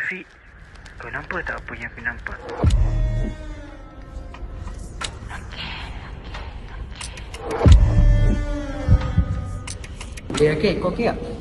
Fik Kau nampak tak apa yang aku nampak? Okay, okey, kau okey tak?